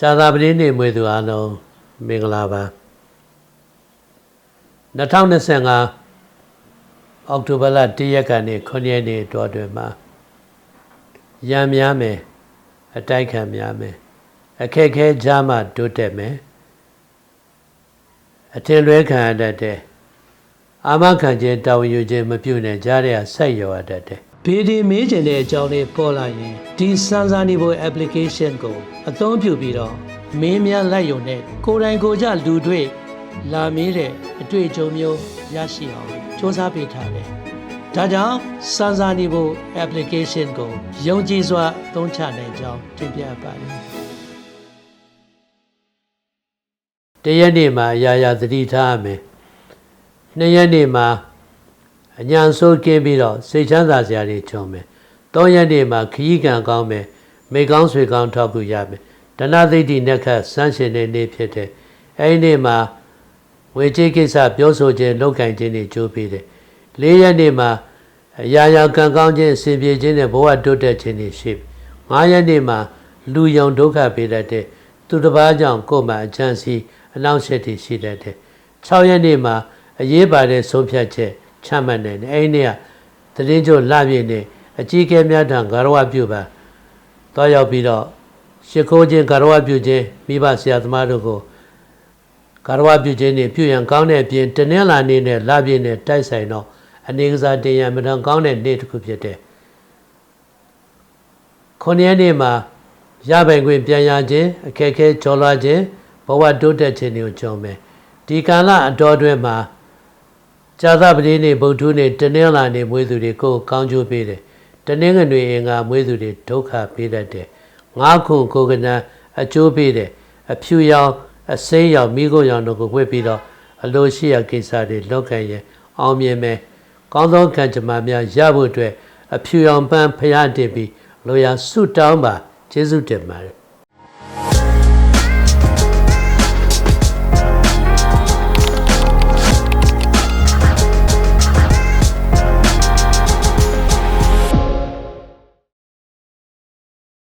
ဇာတာပတိနေမွေသူအားလုံးမင်္ဂလာပါ2025အောက်တိုဘာလ1ရက်ကနေ9ရက်နေ့တော်တွင်မှာရံများမယ်အတိုက်ခံများမယ်အခက်ခဲကြားမှတိုးတက်မယ်အထင်လွဲခံရတတ်တဲ့အာမခံခြင်းတာဝန်ယူခြင်းမပြုနဲ့ကြားရဆက်ရောရတတ်တဲ့ ဗီဒီမေးချင်တဲ့အကြောင်းလေးပေါ်လာရင်ဒီစမ်းစာနေဖို့ application ကိုအသုံးပြုပြီးတော့မင်းများလိုက်ရုံနဲ့ကိုယ်တိုင်ကိုယ်ကြလူတွေ့လာမေးတဲ့အတွေ့အကြုံမျိုးရရှိအောင်စ조사ပေးထားတယ်။ဒါကြောင့်စမ်းစာနေဖို့ application ကိုယုံကြည်စွာသုံးချနိုင်ကြောင်းတင်ပြပါတယ်။တရက်နေ့မှာအရာရာသတိထားရမယ်။နှစ်ရက်နေ့မှာ အညာဆိုးကင်းပြီးတော့စိတ်ချမ်းသာစရာတွေကြုံမယ်။သုံးရက်နေ့မှာခရီးကံကောင်းမယ်။မိကောင်းဆွေကောင်းထောက်ကူရမယ်။ဒနာသိတိနက္ခတ်စမ်းရှင်တဲ့နေ့ဖြစ်တဲ့အဲဒီနေ့မှာဝေချေကိစ္စပြောဆိုခြင်းလောက်ကင်ခြင်းတွေကြိုးပေးတယ်။လေးရက်နေ့မှာအရာရာကံကောင်းခြင်းအစဉ်ပြေခြင်းနဲ့ဘဝတိုးတက်ခြင်းတွေရှိပြီ။ငါးရက်နေ့မှာလူယုံဒုက္ခပေးတတ်တဲ့သူတစ်ပါးကြောင့်ကိုယ်မှအချမ်းစီအနောက်ရှက်တွေရှိတတ်တယ်။6ရက်နေ့မှာအရေးပါတဲ့ဆုံးဖြတ်ချက် ချမှတ်နိုင်တယ်။အဲဒီနေ့ကသတင်းကြိုလှပြည့်နေအကြီးအကဲများထံဂါရဝပြုပါတော့ရောက်ပြီးတော့ရှ िख ိုးခြင်းဂါရဝပြုခြင်းမိဘဆရာသမားတို့ကိုဂါရဝပြုခြင်းနဲ့ပြုရန်ကောင်းတဲ့အပြင်တနင်္လာနေ့နဲ့လပြည့်နဲ့တိုက်ဆိုင်တော့အနေကစားတင်ရန်မတန်ကောင်းတဲ့နေ့တစ်ခုဖြစ်တဲ့ခုနှစ်ရက်နေ့မှာရပိုင်ခွင့်ပြန်ရခြင်းအခက်အခဲကျော်လွှားခြင်းဘဝတိုးတက်ခြင်းတွေကိုကြုံမယ်ဒီကာလအတော်တွင်မှာ ဇာသပတိနေ့ဗုဒ္ဓနေ့တနင်္လာနေ့မွေးသူတွေကိုကောင်းကျိုးပေးတယ်တနင်္ဂနွေအင်္ဂါမွေးသူတွေဒုက္ခပေးတတ်တယ်ငါးခုကိုယ်ကနံအကျိုးပေးတယ်အဖြူရောင်အစိမ်းရောင်မိခိုးရောင်တို့ကိုဝှက်ပြီးတော့အလိုရှိရာကိစ္စတွေလောက်ခံရင်အောင်မြင်မယ်ကောင်းသောကံကြမ္မာများရဖို့အတွက်အဖြူရောင်ပန်းဖျားတင်ပြီးလိုရာဆုတောင်းပါကျေးဇူးတင်ပါတယ်